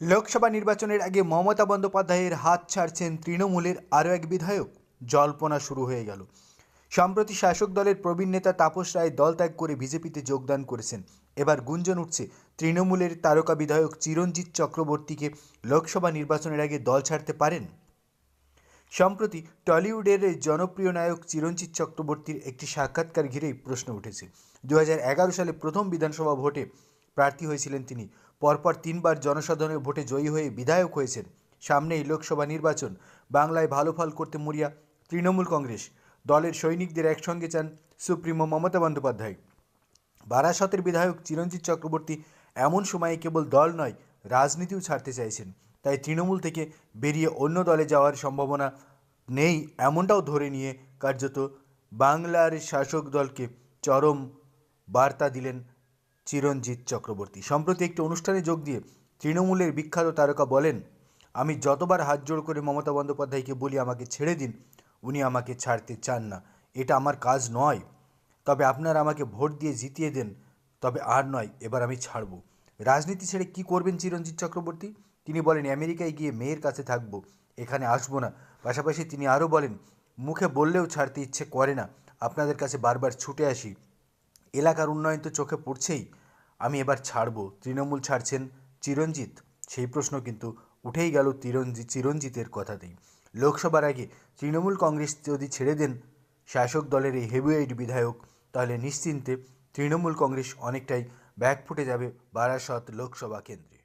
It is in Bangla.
লোকসভা নির্বাচনের আগে মমতা বন্দ্যোপাধ্যায়ের হাত ছাড়ছেন তৃণমূলের আরও এক বিধায়ক। জল্পনা শুরু হয়ে গেল। সম্প্রতি শাসক দলের প্রবীণ নেতা তাপস রায় দল ত্যাগ করে বিজেপিতে যোগদান করেছেন। এবার গুঞ্জন উঠছে তৃণমূলের তারকা বিধায়ক চিরঞ্জিত চক্রবর্তীকে লোকসভা নির্বাচনের আগে দল ছাড়তে পারেন। সম্প্রতি টলিউডের জনপ্রিয় নায়ক চিরঞ্জিত চক্রবর্তীর একটি সাক্ষাৎকার ঘিরেই প্রশ্ন উঠেছে। দু হাজার এগারো সালে প্রথম বিধানসভা ভোটে প্রার্থী হয়েছিলেন তিনি। পরপর তিনবার জনসাধারণের ভোটে জয়ী হয়ে বিধায়ক হয়েছেন। সামনেই লোকসভা নির্বাচন। বাংলায় ভালো ফল করতে মরিয়া তৃণমূল কংগ্রেস। দলের সৈনিকদের একসঙ্গে চান সুপ্রিমো মমতা বন্দ্যোপাধ্যায়। বারাসতের বিধায়ক চিরঞ্জিত চক্রবর্তী এমন সময়ে কেবল দল নয়, রাজনীতিও ছাড়তে চাইছেন। তাই তৃণমূল থেকে বেরিয়ে অন্য দলে যাওয়ার সম্ভাবনা নেই এমনটাও ধরে নিয়ে কার্যত বাংলার শাসক দলকে চরম বার্তা দিলেন চিরঞ্জিত চক্রবর্তী। সম্প্রতি একটি অনুষ্ঠানে যোগ দিয়ে তৃণমূলের বিখ্যাত তারকা বলেন, আমি যতবার হাত জোড় করে মমতা বন্দ্যোপাধ্যায়কে বলি আমাকে ছেড়ে দিন, উনি আমাকে ছাড়তে চান না। এটা আমার কাজ নয়। তবে আপনারা আমাকে ভোট দিয়ে জিতিয়ে দেন, তবে আর নয়, এবার আমি ছাড়ব। রাজনীতি ছেড়ে কি করবেন চিরঞ্জিত চক্রবর্তী? তিনি বলেন, আমেরিকায় গিয়ে মেয়ের কাছে থাকব, এখানে আসব না। পাশাপাশি তিনি আরও বলেন, মুখে বললেও ছাড়তে ইচ্ছে করে না। আপনাদের কাছে বারবার ছুটে আসি। এলাকার উন্নয়ন তো চোখে পড়ছেই। আমি এবার ছাড়ব। তৃণমূল ছাড়ছেন চিরঞ্জিত। সেই প্রশ্ন কিন্তু উঠেই গেল চিরঞ্জিত চিরঞ্জিতের কথাতেই। লোকসভার আগে তৃণমূল কংগ্রেস যদি ছেড়ে দেন শাসক দলের এই হেভিওয়েট বিধায়ক, তাহলে নিশ্চিন্তে তৃণমূল কংগ্রেস অনেকটাই ব্যাক ফুটে যাবে বারাসত লোকসভা কেন্দ্রে।